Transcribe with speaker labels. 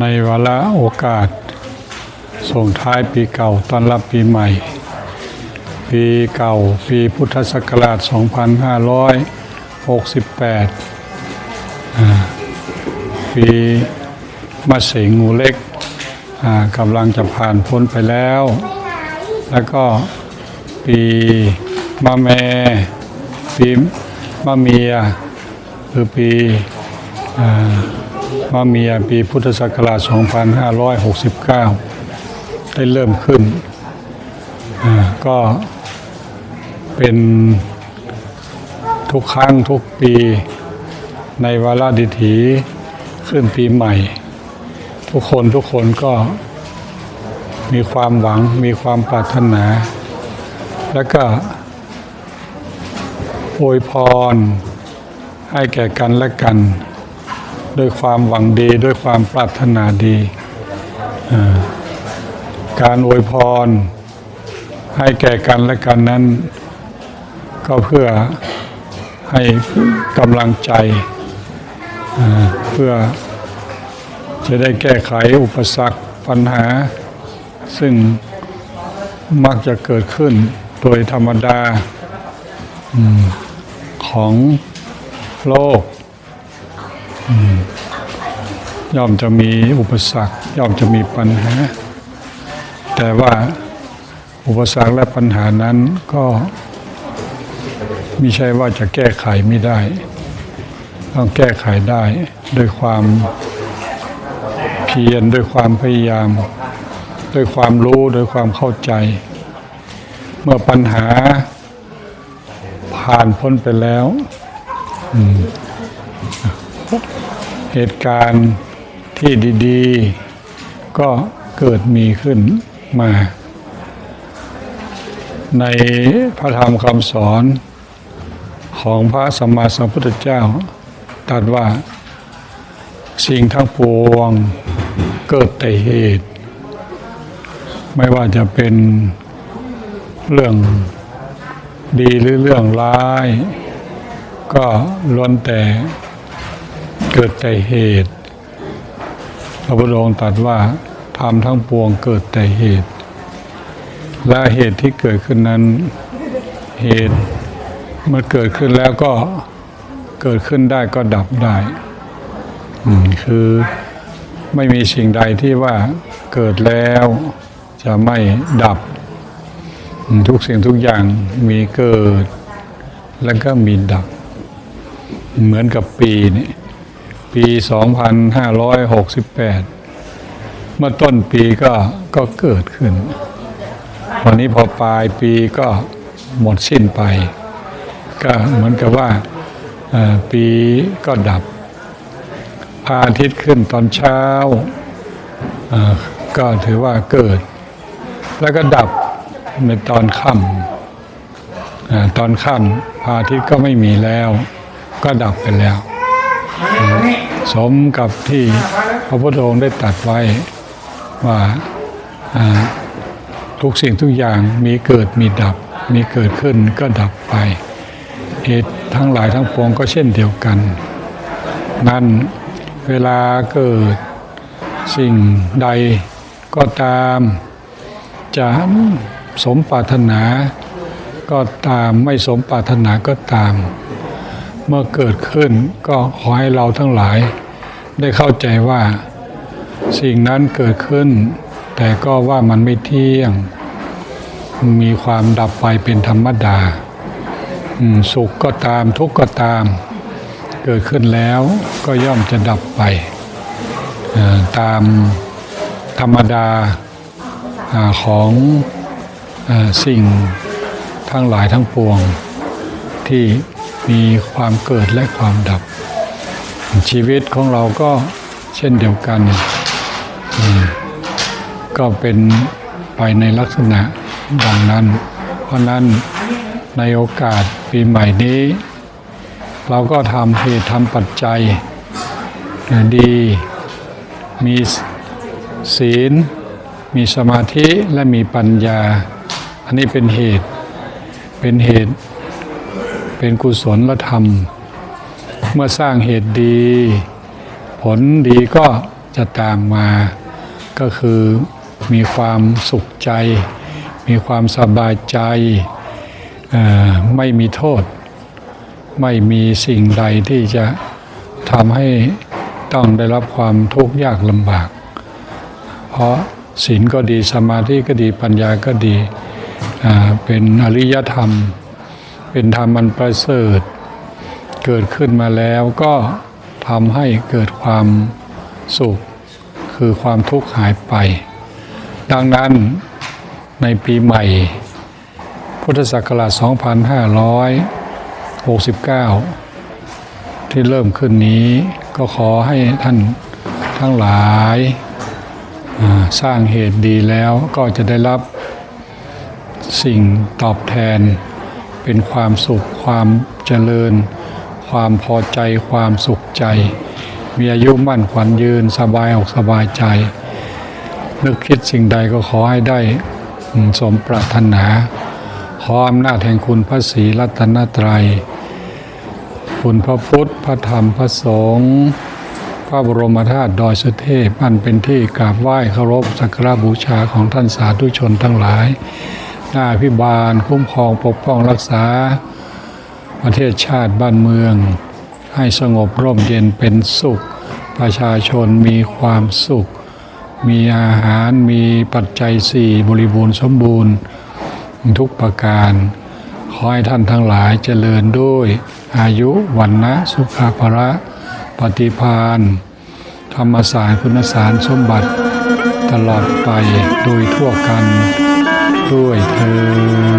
Speaker 1: ในวาระโอกาส ส่งท้ายปีเก่าต้อนรับปีใหม่ ปีเก่าปีพุทธศักราช 2568 ปีมะเสงงูเล็กกำลังจะผ่านพ้นไปแล้ว แล้วก็ปีมะแมปีมะเมียคือปีอ่า มะเมียปีพุทธศักราช 2569 ได้เริ่มขึ้น ก็เป็นทุกครั้งทุกปีในวาระดิถีขึ้นปีใหม่ ทุกคนทุกคนก็มีความหวังมีความปรารถนา แล้วก็อวยพรให้แก่กันและกัน ด้วยความหวังดีด้วยความปรารถนาดี การอวยพร ให้แก่กันและกันนั้น ก็เพื่อให้กำลังใจ เพื่อจะได้แก้ไขอุปสรรคปัญหา ซึ่งมักจะเกิดขึ้นโดยธรรมดาของโลก ย่อมจะมีอุปสรรค ย่อมจะมีปัญหา แต่ว่าอุปสรรคและปัญหานั้นก็ไม่ใช่ว่าจะแก้ไขไม่ได้ ต้องแก้ไขได้ด้วยความเพียรด้วยความพยายาม ด้วยความรู้ด้วยความเข้าใจ เมื่อปัญหาผ่านพ้นไปแล้ว เหตุการณ์ที่ดีๆ ก็เกิดมีขึ้นมา ในพระธรรมคำสอนของพระสัมมาสัมพุทธเจ้าตรัสว่าสิ่งทั้งปวงเกิดแต่เหตุ ไม่ว่าจะเป็นเรื่องดีหรือเรื่องร้าย ก็ล้วนแต่ เกิดแต่เหตุ พระพุทธองค์ตรัสว่าธรรมทั้งปวงเกิดแต่เหตุ และเหตุที่เกิดขึ้นนั้น เหตุเมื่อเกิดขึ้นแล้วก็เกิดขึ้นได้ก็ดับได้คือไม่มีสิ่งใดที่ว่าเกิดแล้วจะไม่ดับ ทุกสิ่งทุกอย่างมีเกิด แล้วก็มีดับ เหมือนกับปีนี่ ปี 2568 เมื่อต้นปีก็ก็เกิดขึ้น วันนี้พอปลายปีก็หมดสิ้นไป ก็เหมือนกับว่าปีก็ดับพระอาทิตย์ขึ้นตอนเช้า ก็ถือว่าเกิด แล้วก็ดับในตอนค่ำอตอนค่ำพระอาทิตย์ก็ไม่มีแล้ว ก็ดับไปแล้ว สมกับที่พระพุทธองค์ได้ตรัสไว้ว่าทุกสิ่งทุกอย่างมีเกิดมีดับ มีเกิดขึ้นก็ดับไปเหตุทั้งหลายทั้งปวงก็เช่นเดียวกัน นั้นเวลาเกิดสิ่งใดก็ตามจะสมปรารถนาก็ตามไม่สมปรารถนาก็ตาม เมื่อเกิดขึ้นก็ขอให้เราทั้งหลาย ได้เข้าใจว่า สิ่งนั้นเกิดขึ้น แต่ก็ว่ามันไม่เที่ยง มีความดับไปเป็นธรรมดา สุขก็ตามทุกข์ก็ตาม เกิดขึ้นแล้วก็ย่อมจะดับไป ตามธรรมดาของสิ่งทั้งหลายทั้งปวงที่ มีความเกิดและความดับ ชีวิตของเราก็เช่นเดียวกัน ก็เป็นไปในลักษณะดังนั้น เพราะนั้นในโอกาสปีใหม่นี้ เราก็ทำเหตุทำปัจจัย ดีมีศีล มีสมาธิและมีปัญญา อันนี้เป็นเหตุเป็นเหตุ เป็นกุศลธรรม เมื่อสร้างเหตุดี ผลดีก็จะตามมา ก็คือมีความสุขใจ มีความสบายใจ ไม่มีโทษ ไม่มีสิ่งใดที่จะทำให้ต้องได้รับความทุกข์ยากลำบาก เพราะศีลก็ดีสมาธิก็ดีปัญญาก็ดีเป็นอริยธรรม เป็นธรรมมันประเสริฐ เกิดขึ้นมาแล้วก็ทำให้เกิดความสุข คือความทุกข์หายไป ดังนั้นในปีใหม่ พุทธศักราช 2569 ที่เริ่มขึ้นนี้ก็ขอให้ท่านทั้งหลายสร้างเหตุดีแล้วก็จะได้รับสิ่งตอบแทน เป็นความสุข ความเจริญ ความพอใจ ความสุขใจ มีอายุมั่นขวัญยืนสบายอกสบายใจ นึกคิดสิ่งใดก็ขอให้ได้สมปรารถนาขออำนาจแห่งคุณพระศรีรัตนตรัย คุณพระพุทธ พระธรรม พระสงฆ์ พระบรมธาตุดอยสุเทพอันเป็นที่กราบไหว้เคารพสักการบูชาของท่านสาธุชนทั้งหลาย หน้าพิบาล คุ้มครองปกป้องรักษา ประเทศชาติบ้านเมือง ให้สงบร่มเย็นเป็นสุข ประชาชนมีความสุข มีอาหารมีปัจจัยสี่บริบูรณ์สมบูรณ์ ทุกประการขอให้ท่านทั้งหลายเจริญด้วยอายุวันนะสุขภระ ปฏิพานธรรมสารคุณสารสมบัติ ตลอดไปโดยทั่วกัน ด้วยเธอ